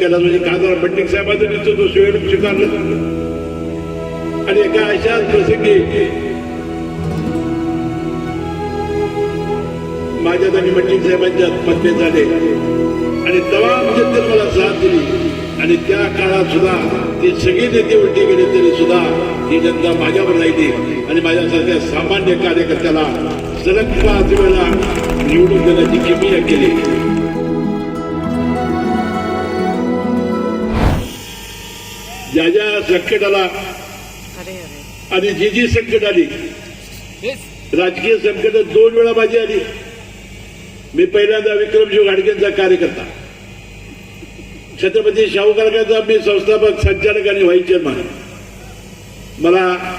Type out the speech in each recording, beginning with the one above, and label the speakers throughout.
Speaker 1: केला म्हणजे खासदार पंडित साहेबांचं तो शिवाय स्वीकारलं आणि एका अशाच प्रसंगी माझ्यात आणि पंडित साहेबांच्यात पत्ते झाले. आणि तमाम जनतेने म्हणजे मला साथ दिली. आणि त्या काळात सुद्धा ते सगळे नेते उलटे गेले तरी सुद्धा ही जनता माझ्यावर राहिली. आणि माझ्यासारख्या सामान्य कार्यकर्त्याला सलग पाच वेळा निवडून देण्याची किमया केली. ज्या ज्या संकट आला
Speaker 2: अरे अरे.
Speaker 1: आणि जी जी संकट आली राजकीय संकट दोन वेळा माझी आली. मी पहिल्यांदा विक्रमशिव घाडगेंचा कार्यकर्ता. छत्रपती शाहू महाराजांचा मी संस्थापक संचालक आणि व्हाईस चेअरमन. मला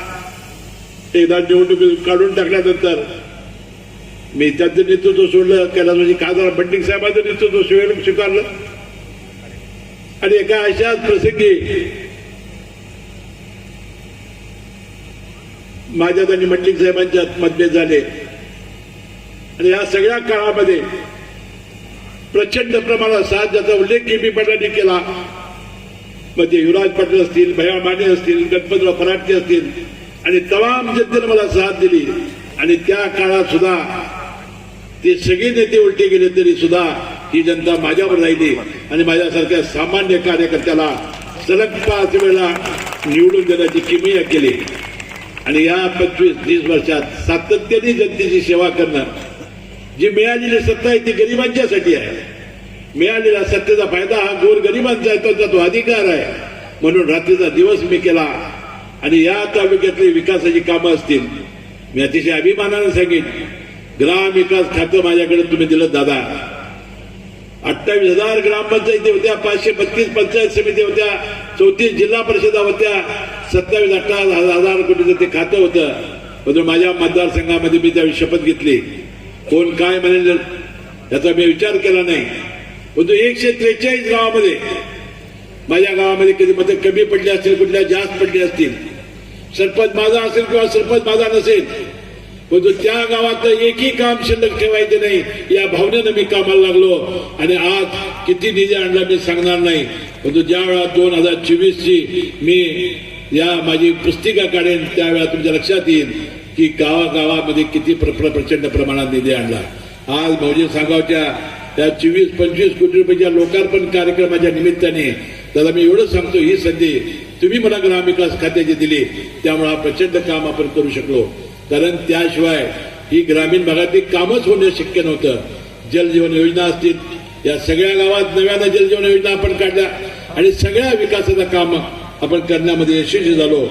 Speaker 1: एकदा निवडणूक काढून टाकल्यानंतर मी त्यांचं नेतृत्व सोडलं. कैलास म्हणजे खासदार पंडित साहेबांचं नेतृत्व स्वीकार- स्वीकारलं. आणि एका अशाच प्रसंगी माझ्यात आणि मंडलिक साहेबांच्यात मतभेद झाले. आणि या सगळ्या काळामध्ये प्रचंड प्रमाणात साथ ज्याचा उल्लेख के पी पाटलांनी केला. म्हणजे युवराज पाटील असतील भया माने असतील गणपतराव फराटके असतील आणि तमाम जनतेने मला साथ दिली. आणि त्या काळात सुद्धा ते सगळे नेते उलटे गेले तरी सुद्धा ही जनता माझ्यावर राहिली. आणि माझ्यासारख्या सामान्य कार्यकर्त्याला सलग पाच वेळा निवडून देण्याची किमया केली. आणि या पंचवीस तीस वर्षात सातत्याने जनतेची सेवा करणं जी मिळालेली सत्ता आहे ती गरिबांच्यासाठी आहे. मिळालेला सत्तेचा फायदा हा गोर गरिबांचा आहे त्याचा तो अधिकार आहे. म्हणून रात्रीचा दिवस मी केला. आणि या तालुक्यातली विकासाची कामं असतील मी अतिशय अभिमानानं सांगेन. ग्राम विकास खातं माझ्याकडे तुम्ही दिलं दादा. अठ्ठावीस हजार ग्रामपंचायती होत्या पाचशे बत्तीस पंचायत समिती होत्या चौतीस जिल्हा परिषदा होत्या सत्तावीस अठ्ठावीस हजार कोटीचं ते खातं होतं. म्हणून माझ्या मतदारसंघामध्ये मी त्यावेळी शपथ घेतली. कोण काय म्हणेल याचा मी विचार केला नाही. परंतु एकशे त्रेचाळीस गावामध्ये माझ्या गावामध्ये कधी मतं कमी पडली असतील कुठल्या जास्त पडली असतील. सरपंच माझा असेल किंवा सरपंच माझा नसेल म्हणजे त्या गावातलं एकही काम शिल्लक ठेवायचं नाही. या भावनेनं मी कामाला लागलो आणि आज किती निधी आणला मी सांगणार नाही. परंतु ज्या वेळा दोन हजार चोवीस ची मी या माझी पुस्तिका काढेन त्यावेळा तुमच्या लक्षात येईल की गावागावामध्ये किती प्र- प्र- प्रचंड प्रमाणात निधी आणला. आज भाऊजी सांगावच्या त्या चोवीस पंचवीस कोटी रुपयाच्या लोकार्पण कार्यक्रमाच्या निमित्ताने त्याला मी एवढं सांगतो ही संधी तुम्ही मला ग्रामविकास खात्याची दिली. त्यामुळे हा प्रचंड काम आपण करू शकलो. कारण त्याशिवाय ही ग्रामीण भागातली कामच होणं शक्य नव्हतं. जलजीवन योजना असतील या सगळ्या गावात नव्यानं जलजीवन योजना आपण काढल्या आणि सगळ्या विकासाचं काम आपण करण्यामध्ये यशस्वी झालो.